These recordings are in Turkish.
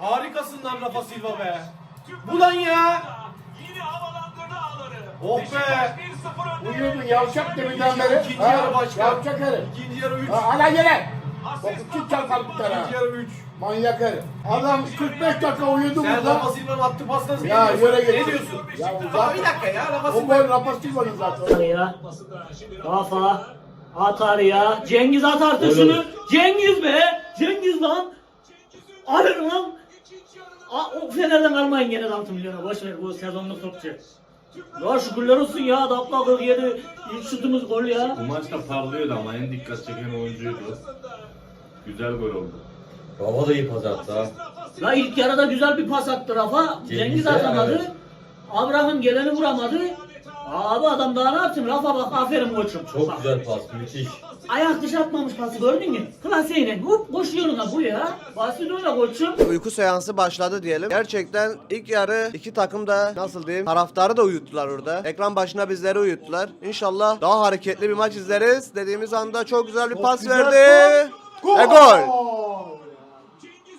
Harikasın lan Rafa Silva be! Bu lan ya! Yine havalandırdı ağları. Oh be! Beşiktaş 1-0 önde. Uyuyordun yavşak deminden beri. İkinci yarı başka. Yavşak herif. İkinci yarı 3. Ha, hala gene. Asist Bak iki çarpar bir tane. İkinci yarı 3. Manyak herif. Adam 45 dakika uyudu Sen burada. Rafa Silva'nın attığı pasları Ya, ne diyorsun? yöre geç. Ne diyorsun? Ya, uzak. bir dakika ya Rafa O Silva. gol Rafa Silva'nın zaten. ya. Rafa atar ya. Cengiz at artık şunu. Cengiz be. Cengiz lan. Alın lan. Aa, o Fener'den almayın gene de 6 milyona. Boş ver bu sezonluk topçu. Ya şükürler olsun ya. Dapla 47 ilk şutumuz gol ya. Bu maçta parlıyordu ama en dikkat çeken oyuncuydu. Güzel gol oldu. Rafa da iyi pas attı ha. La ilk yarıda güzel bir pas attı Rafa. Cengiz Cengiz'e, atamadı. evet. Abraham geleni vuramadı. Abi adam daha ne yapsın? Rafa bak aferin koçum. Çok Bak. güzel pas, müthiş. Ayak dışı atmamış pası gördün mü? Klasiğine hop koşuyorsun ha bu ya. Öyle koçum. Uyku seansı başladı diyelim. Gerçekten ilk yarı iki takım da nasıl diyeyim taraftarı da uyuttular orada. Ekran başına bizleri uyuttular. İnşallah daha hareketli bir maç izleriz. Dediğimiz anda çok güzel bir pas güzel verdi. Ve gol.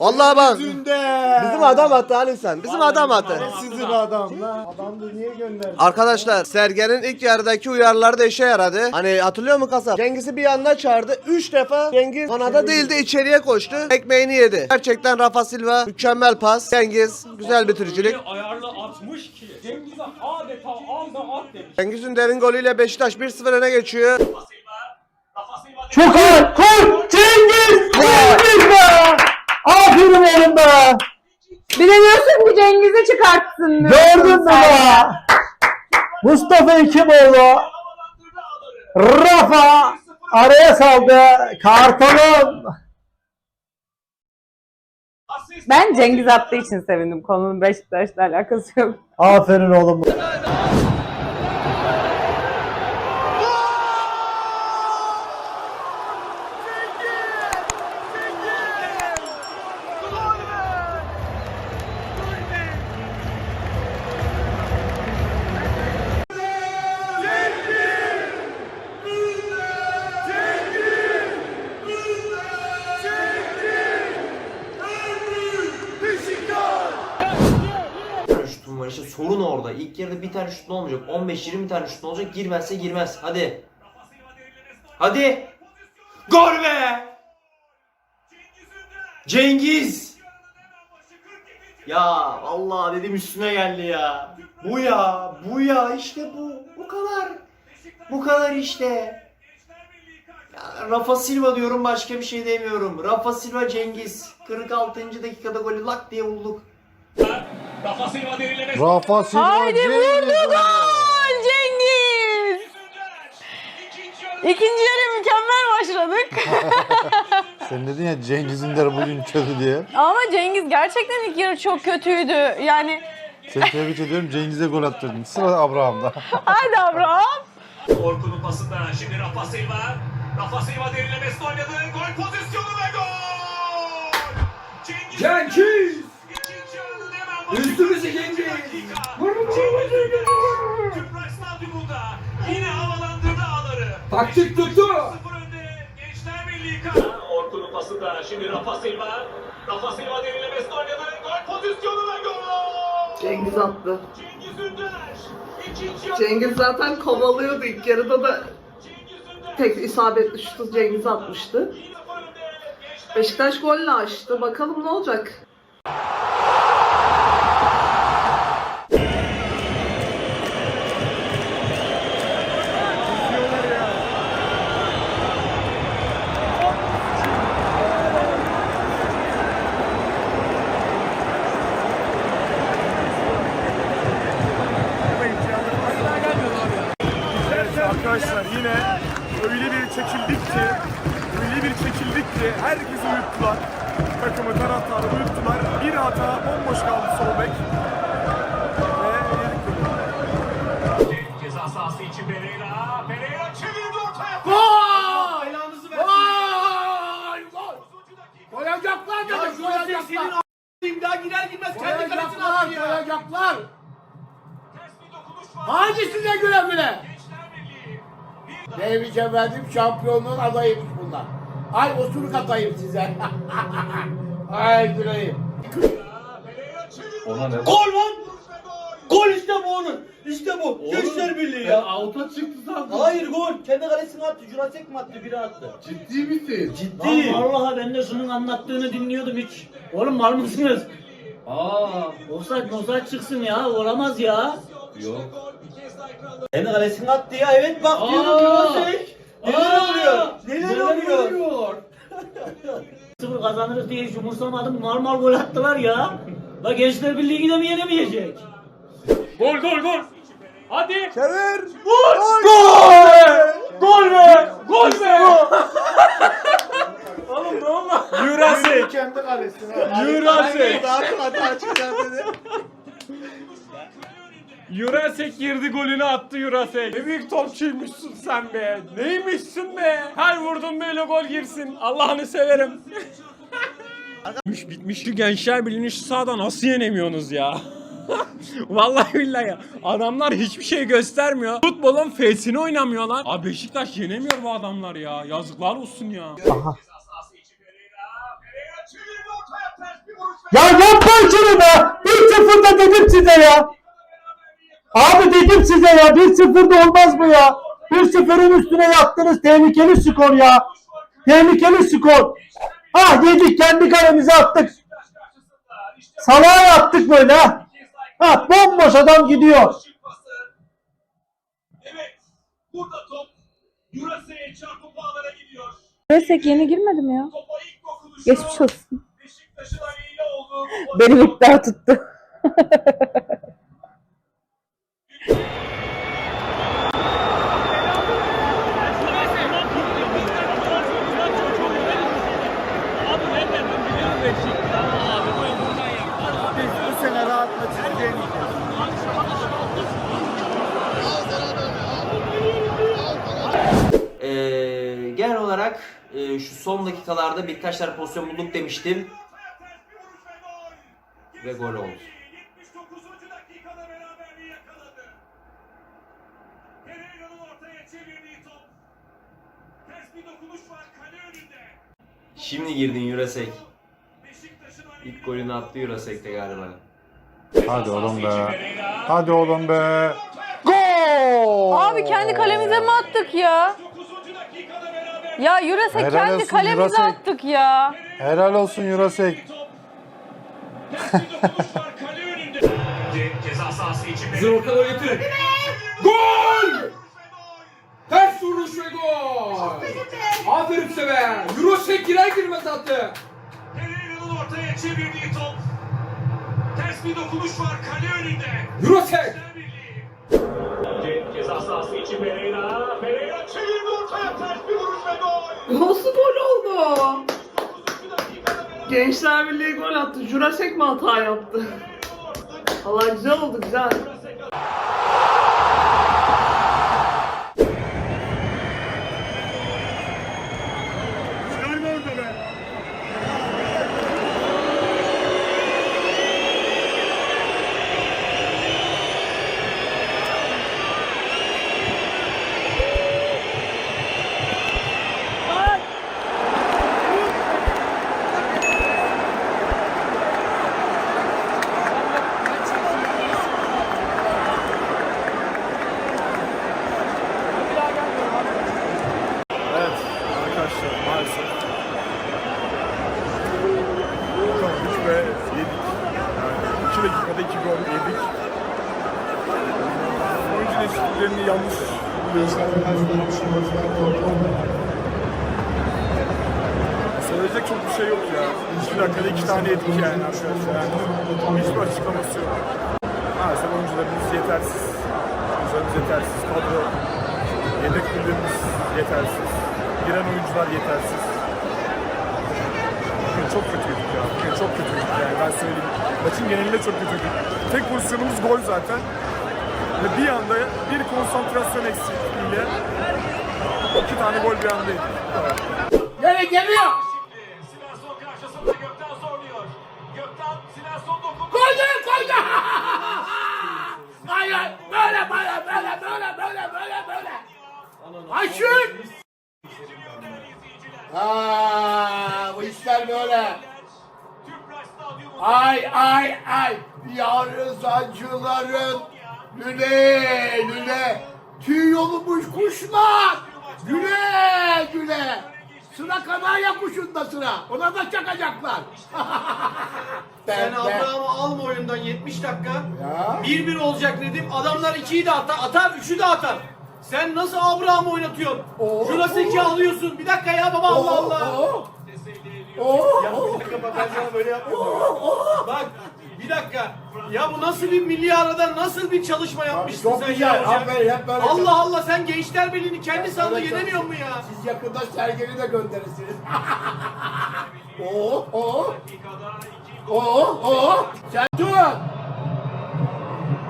Vallahi bak. Yüzünde. Bizim adam attı Ali sen. Bizim adam attı. Sizin adam lan. Adam da niye gönderdi? Arkadaşlar Sergen'in ilk yarıdaki uyarıları da işe yaradı. Hani hatırlıyor musun kasap? Cengiz'i bir yanına çağırdı. 3 defa Cengiz kanada değildi içeriye koştu. Ekmeğini yedi. Gerçekten Rafa Silva mükemmel pas. Cengiz güzel bitiricilik. ayarlı atmış ki Cengiz'e adeta al da at demiş. Cengiz Ünder'in golüyle Beşiktaş 1-0 öne geçiyor. Rafa Silva. Rafa Silva Çok ağır. Kur. Cengiz. Cengiz be. Aferin oğlum be. Bilemiyorsun ki Cengiz'i çıkartsın. Gördün mü be? Mustafa Hekimoğlu. Rafa araya saldı. Kartal'ın. Ben Cengiz attığı için sevindim. Konunun Beşiktaş'la alakası yok. Aferin oğlum. Var işte sorun orada. İlk yarıda bir tane şutun olmayacak. 15-20 tane şutun olacak. Girmezse girmez. Hadi. Hadi. Gol be! Cengiz! Ya Allah dedim üstüne geldi ya. Bu ya, bu ya işte bu. Bu kadar. Bu kadar işte. Ya Rafa Silva diyorum başka bir şey demiyorum. Rafa Silva Cengiz. 46. dakikada golü lak diye bulduk. Rafa Silva derinleme. Rafa Silva. Haydi vurdu gol Cengiz. İkinci yarı. Mükemmel başladık. Sen dedin ya Cengiz Ünder bugün kötü diye. Ama Cengiz gerçekten ilk yarı çok kötüydü. Yani Seni tebrik ediyorum Cengiz'e gol attırdın. Sıra Abraham'da. hadi Abraham. Orkun'un pasından şimdi Rafa Silva. Rafa Silva derinlemesine oynadı. Gol pozisyonu ve gol! Cengiz! Cengiz! Üstümüzü 42. Cengiz! dakika. Cengiz Ünder. Tüpraş Stadyumunda yine havalandırdı ağları. Taktik tuttu. 0 önde Gençler Birliği kan. Orkun'un pasından şimdi Rafa Silva. Rafa Silva derinlemesine oynadı. Gol pozisyonu ve gol! Cengiz attı. Cengiz Ünder. Cengiz zaten kovalıyordu ilk yarıda da tek isabetli şutu Cengiz atmıştı. 0 önde Gençler Beşiktaş golle açtı. Bakalım ne olacak? Ki herkesi uyuttular. Takımı taraftarı uyuttular. Bir hata bomboş kaldı sol bek. Ceza sahası için Pereira. Pereira çevirdi ortaya. Gol! Ayağınızı versin. Gol! Gol! Koyacaklar Ya dedim şu an senin daha girer girmez kendi kalesine ya. güle güle? Şampiyonluğun adayıymış bunlar. Ay osuruk atayım size. Ay güleyim. Ona ne? Gol lan! Gol işte bu onun. İşte bu. Gençler Birliği ya. Alta çıktı sandım. Hayır gol. Kendi kalesine attı. Jurasek mi attı? Biri attı. Ciddi misin? Ciddi. Vallahi ben de şunun anlattığını dinliyordum hiç. Oğlum mal mısınız? Aa, offside offside çıksın ya. Olamaz ya. Yok. Kendi kalesine attı ya. Evet bak diyorum Jurasek. Neler oluyor? Neler oluyor? Sıfır kazanırız diye hiç umursamadım. Normal gol attılar ya. La Gençler Birliği de mi yenemeyecek? Gol gol gol. Hadi. Çevir. Gol be! Gol be! Gol be! Oğlum ne oldu? Jurasek. Kendi kalesine. Jurasek. Hadi açacağım dedi. Jurasek girdi golünü attı Jurasek. Ne büyük topçuymuşsun sen be. Neymişsin be? Her vurdun böyle gol girsin. Allah'ını severim. bitmiş bitmiş şu gençler birliğini şu sahada nasıl yenemiyorsunuz ya? Vallahi billahi ya. Adamlar hiçbir şey göstermiyor. Futbolun fesini oynamıyorlar. Abi Beşiktaş yenemiyor bu adamlar ya. Yazıklar olsun ya. Ya yapmayın şunu be. 1-0'da dedim size ya. Abi dedim size ya 1-0'da olmaz bu ya. 1-0'ın üstüne yattınız tehlikeli skor ya. Tehlikeli skor. Ha yedik kendi kalemize attık. Salağa attık böyle ha. Ha bomboş adam gidiyor. Evet. Burada top Jurasek'e çarpıp ağlara gidiyor. Jurasek yeni girmedi mi ya? Topa ilk dokunuşu. Geçmiş olsun. Beşiktaş'ın aleyhine oldu. Benim iddia tuttu. Bu sene rahatla çizeceğini Ee, olarak e, şu son dakikalarda tane pozisyon bulduk demiştim. Ve gol oldu. 79. dakikada beraberliği yakaladı. Pereira'nın ortaya çevirdiği top. Ters bir dokunuş var kale önünde. Şimdi girdin. Beşiktaş'ın İlk golünü attı Jurasek'te galiba. Hadi oğlum be. Hadi oğlum be. Abi kendi kalemize mi attık ya? 9. dakikada beraber Ya Jurasek Helal kendi olsun kalemize Jurasek. attık ya. Helal olsun Jurasek. ters bir dokunuş var kale önünde. Ce- Ceza sahası için Bizi ortalığa getir. Gol! Ters vuruş ve gol. Aferin size be. Jurasek girer girmez attı. Pereira'nın ortaya çevirdiği top. Ters bir dokunuş var kale önünde. Ce- Ceza sahası için Pereira. Pereira çevirdi ortaya ters bir vuruş ve gol. Nasıl gol oldu? 9. dakikada beraber. Gençler Birliği gol attı. Jurasek mi hata yaptı? Allah güzel oldu güzel. Evet arkadaşlar maalesef. Kaldık ve yedik. Yani 2 dakikada 2 gol yedik. Oyuncu değişikliklerini yanlış Söyleyecek çok bir şey yok ya. 2 dakikada 2 tane yedik yani arkadaşlar. Yani hiçbir açıklaması yok. Maalesef oyuncularımız yetersiz. Oyuncularımız yetersiz. Kadro Yedek kulübümüz yetersiz. Giren oyuncular yetersiz. Bugün çok kötüydük ya. Bugün çok kötüydük yani ben söyleyeyim. Maçın genelinde çok kötüydük. Tek pozisyonumuz gol zaten. Ve bir anda bir konsantrasyon eksikliğiyle iki tane gol bir anda yedik. Gene geliyor. Svensson karşısında Gökten zorluyor. Gökten Svensson dokundu. Koydu koydu. Hayır böyle böyle Aşın! Aa, bu işler böyle. Ay ay ay. Yarın sancıların lüle lüle. Tüy yolumuş kuşlar. Güle güle. Sıra kanarya kuşunda sıra. Ona da çakacaklar. Sen Abraham'ı alma oyundan 70 dakika. Ya. 1-1 olacak dedim. Adamlar 2'yi de atar, atar 3'ü de atar. Sen nasıl Abraham'ı oynatıyorsun? Oo. Şurası 2 alıyorsun. Bir dakika ya baba Allah Allah. Oo, oo, Ya bir dakika bak ben sana böyle yapmıyorum. Bak bir dakika. Ya bu nasıl bir milli arada nasıl bir çalışma yapmışsın Çok sen güzel. ya hocam? Aferin hep böyle. Allah Allah sen Gençler Birliği'ni kendi sahada Evet, yenemiyor mu ya? Siz yakında sergini de gönderirsiniz. Oo, oo. Oo, oo. Sen dur.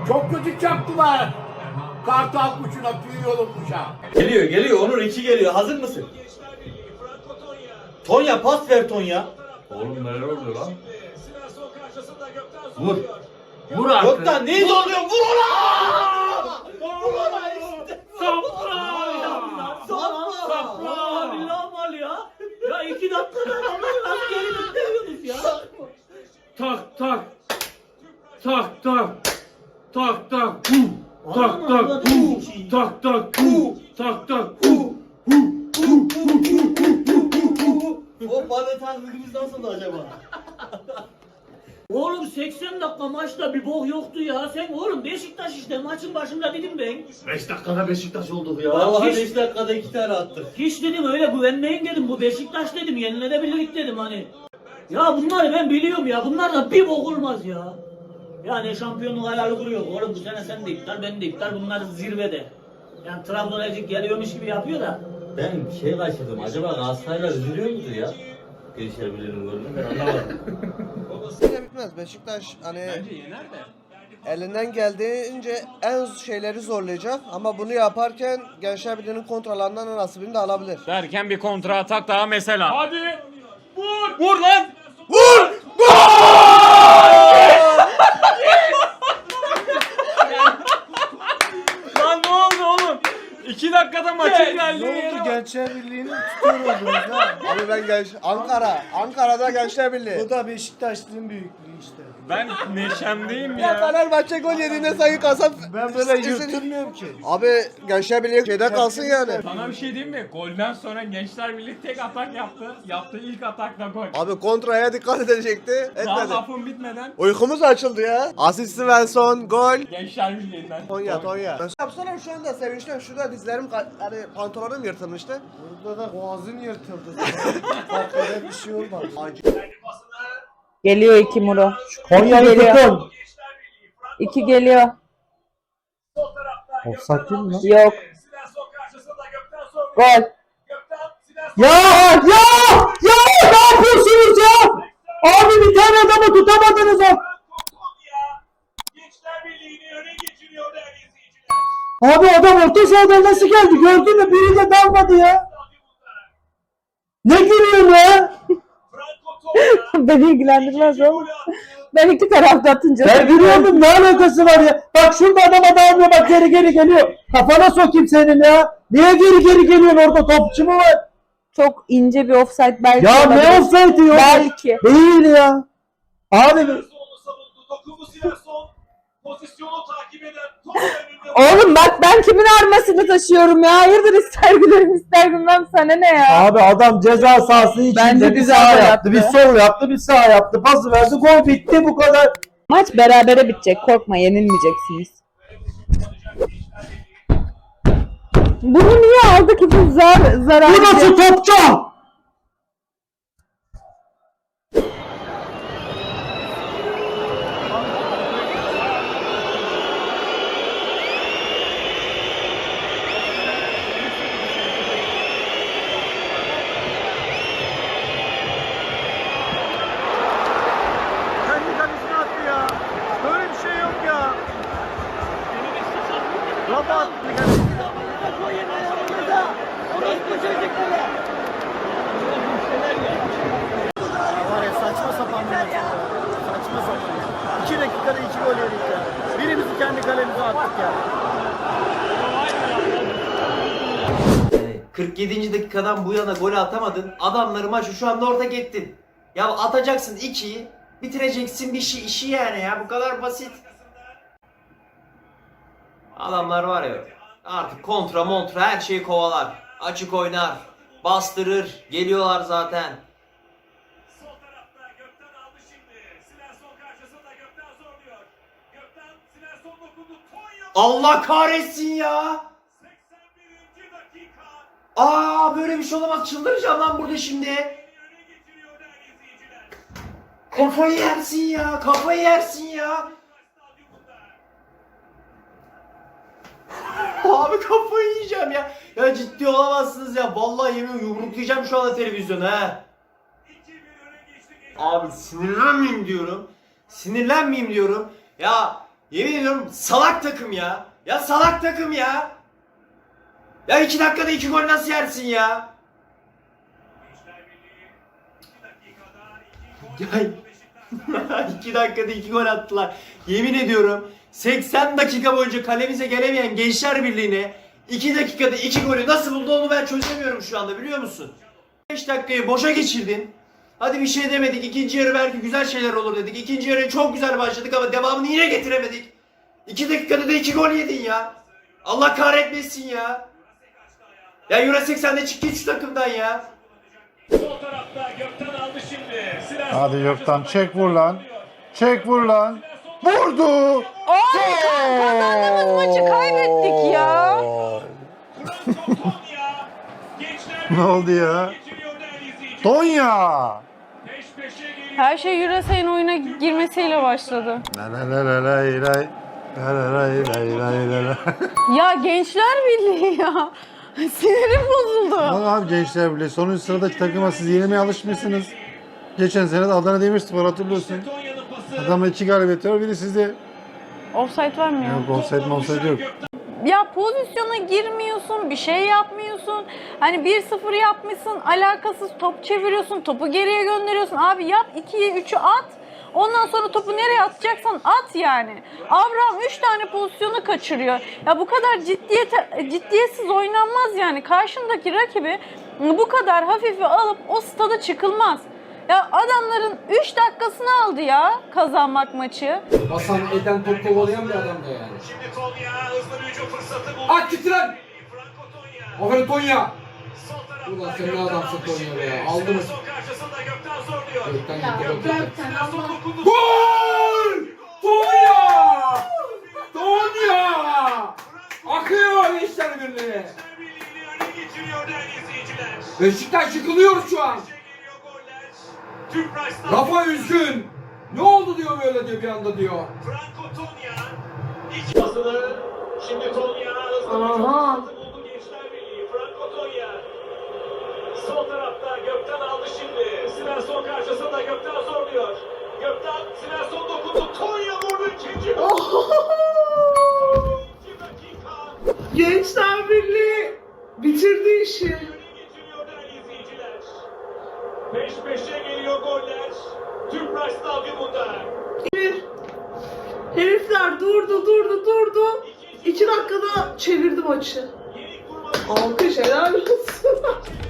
Çok kötü çaktılar. Kartal kuşuna, tüy yolu kuşa. Geliyor geliyor Onur 2 geliyor. Hazır mısın? Tonya pas ver Tonya. Oğlum neler oluyor lan? Vur. Vur artık. Gökten neyi zorluyor? Vur ona! Vur ona işte. Sapla. Sapla. Bilal mal ya. Ya iki dakikada adamları nasıl geri gönderiyorsunuz ya? Tak tak. Tak tak. Tak tak. Hu. Tak tak. Hu. Tak tak. Hu. Tak tak. Hu. O bana taklidimiz nasıl acaba? Oğlum 80 dakika maçta bir bok yoktu ya. Sen oğlum Beşiktaş işte maçın başında dedim ben. 5 dakikada Beşiktaş olduk ya. Vallahi hiç- 5 dakikada 2 tane attık. Hiç dedim öyle güvenmeyin dedim. Bu Beşiktaş dedim. Yenilebilirlik dedim hani. Ya bunları ben biliyorum ya. Bunlar da bir bok olmaz ya. Yani şampiyonluk hayali kuruyor. Oğlum bu sene sen de iptal ben de iptal. Bunlar zirvede. Yani Trabzon Elcik geliyormuş gibi yapıyor da. Ben şey kaçırdım. Acaba Galatasaraylar üzülüyor mudur ya? Birliği'nin golünü ben anlamadım. Yine bitmez. Beşiktaş hani yener de. elinden geldiğince en şeyleri zorlayacak ama bunu yaparken Gençler Birliği'nin kontralarından nasibini de alabilir. Derken bir kontra atak daha mesela. Hadi. Vur. Vur lan. Vur! Lan ne oldu oğlum? 2 dakikada maçın geldi. Gençler Birliği'ni tutuyor oldunuz ha. Abi ben genç Ankara. Ankara'da Gençler Birliği. Bu da Beşiktaşlı'nın büyüklüğü işte. Ben neşemdeyim Ya ya. Fenerbahçe gol yediğinde sayı kasap. Ben böyle yırtılmıyorum ki. Abi Gençler Birliği şeyde kalsın yani. Sana bir şey diyeyim mi? Golden sonra Gençler Birliği tek atak yaptı. Yaptığı ilk atakla gol. Abi kontraya dikkat edecekti. Daha Etmedi. lafım bitmeden Uykumuz açıldı ya. Asist Svensson gol. Gençler Birliği'nden. Tonya Tonya. Ben yapsana şu anda sevinçten şurada dizlerim ka- hani pantolonum yırtılmıştı. Burada da boğazın yırtıldı. Bak öyle bir şey olmaz. Geliyor iki Muro. Konya'yı Geliyor. tutun. İki geliyor. Offside değil mi lan? Yok. Gol. Ya ya ya ne yapıyorsunuz ya? Abi bir tane adamı tutamadınız izleyiciler. Abi adam orta sahadan nasıl geldi gördün mü? Biri de dalmadı ya. Ne gülüyorsun ya? Franco Tonya. Beni ilgilendirmez oğlum. Ben iki tarafta atınca. Ben gülüyordum ne alakası var ya? Bak şurada adama dalmıyor bak geri geri geliyor. Kafana sokayım senin ya. Niye geri geri geliyorsun orada topçu mu var? Çok ince bir offside belki. Ya olabilir. ne offside ya? Belki. Değil ya. Abi. Pozisyonu takip eden top. Oğlum bak ben kimin armasını taşıyorum ya. Hayırdır ister gülerim ister gülmem sana ne ya. Abi adam ceza sahası içinde Bence bir güzel sağ yaptı, attı. bir sol yaptı, bir sağ yaptı, pası verdi, gol bitti bu kadar. Maç berabere bitecek. Korkma yenilmeyeceksiniz. Bunu niye aldı ki bu zar zarar? Bu nasıl topçu? Kendi kalesine attı ya. Böyle bir şey yok ya. Saçma sapan bir. Saçma sapan. İki dakikada iki gol yedik ya. Birimizi kendi kalemize attık ya. 47. dakikadan bu yana gol atamadın. Adamları maçı şu anda ortak ettin. Ya atacaksın 2'yi. Bitireceksin bir şey işi yani ya. Bu kadar basit. Adamlar var ya artık kontra montra her şeyi kovalar. Açık oynar. Bastırır. Geliyorlar zaten. Allah kahretsin ya. 81. dakika. Aa böyle bir şey olamaz. Çıldıracağım lan burada şimdi. Kafayı yersin ya. Kafayı yersin ya. Abi kafayı yiyeceğim ya. Ya ciddi olamazsınız ya. Vallahi yemin yumruklayacağım şu anda televizyonu ha. 2-1 öne geçti. Abi sinirlenmeyeyim diyorum. Sinirlenmeyeyim diyorum. Ya yemin ediyorum salak takım ya. Ya salak takım ya. Ya iki dakikada iki gol nasıl yersin ya? Gençler Birliği 2 dakikada 2 gol Ya iki dakikada iki gol attılar. Yemin ediyorum 80 dakika boyunca kalemize gelemeyen Gençler Birliği'ne 2 dakikada 2 golü nasıl buldu onu ben çözemiyorum şu anda biliyor musun? 5 dakikayı boşa geçirdin. Hadi bir şey demedik. İkinci yarı belki güzel şeyler olur dedik. İkinci yarı çok güzel başladık ama devamını yine getiremedik. 2 dakikada da 2 gol yedin ya. Allah kahretmesin ya. Ya Jurasek sen de çık git şu takımdan ya. Sol tarafta Gökten aldı şimdi. Hadi Gökten çek vur lan. Çek vur lan. Vurdu. Ay kazandığımız maçı kaybettik ya. Ne oldu ya? Tonya. Peş peşe geliyor. Her şey Eurosay'ın oyuna girmesiyle başladı. La la la la. La la lay lay lay. Ya Gençler Birliği ya. Sinirim bozuldu. Valla abi gençler bile sonuncu sıradaki takıma siz yenilmeye alışmışsınız. Geçen sene de Adana Demirspor hatırlıyorsun. Adamla iki galibiyet var biri sizde. Offside var mı ya? Yok offside offside yok. Ya pozisyona girmiyorsun, bir şey yapmıyorsun. Hani 1-0 yapmışsın, alakasız top çeviriyorsun, topu geriye gönderiyorsun. Abi yap 2'yi 3'ü at. Ondan sonra topu nereye atacaksan at yani. Abraham 3 tane pozisyonu kaçırıyor. Ya bu kadar ciddiyete, ciddiyetsiz oynanmaz yani. Karşındaki rakibi bu kadar hafife alıp o stada çıkılmaz. Ya adamların 3 dakikasını aldı ya kazanmak maçı. Basan eden top kovalayan bir adam da yani. Şimdi Tonya hızlı bir hücum fırsatı buldu. At git lan! Franco Tonya. Aferin Tonya! Sol tarafta Ulan sen ne Gökten adamsın aldı Tonya şimdi. be, aldın mı? Karşısında Gökten zorluyor. Gökten gitti Gökten. Svensson dokundu. Gol! Tonya! Tonya! Akıyor Gençler Birliği. Birliğini öne geçiriyor değerli izleyiciler. Beşiktaş yıkılıyor şu an. Rafa üzgün. Ne oldu diyor böyle diyor bir anda diyor. Franco Tonya. İki pasını şimdi Tonya hızlı bir hücum Aha. buldu Gençler Birliği. Franco Tonya. Sol tarafta Gökten aldı şimdi. Svensson karşısında Gökten zorluyor. Gökten Svensson dokundu. Tonya vurdu ikinci gol. İki dakika. Gençler Birliği bitirdi işi. Öne geçiriyor değerli izleyiciler. Peş peşe. Tüpraş Stadyumunda. Bir. Herifler durdu durdu durdu. İki dakikada çevirdi maçı. Alkış helal olsun.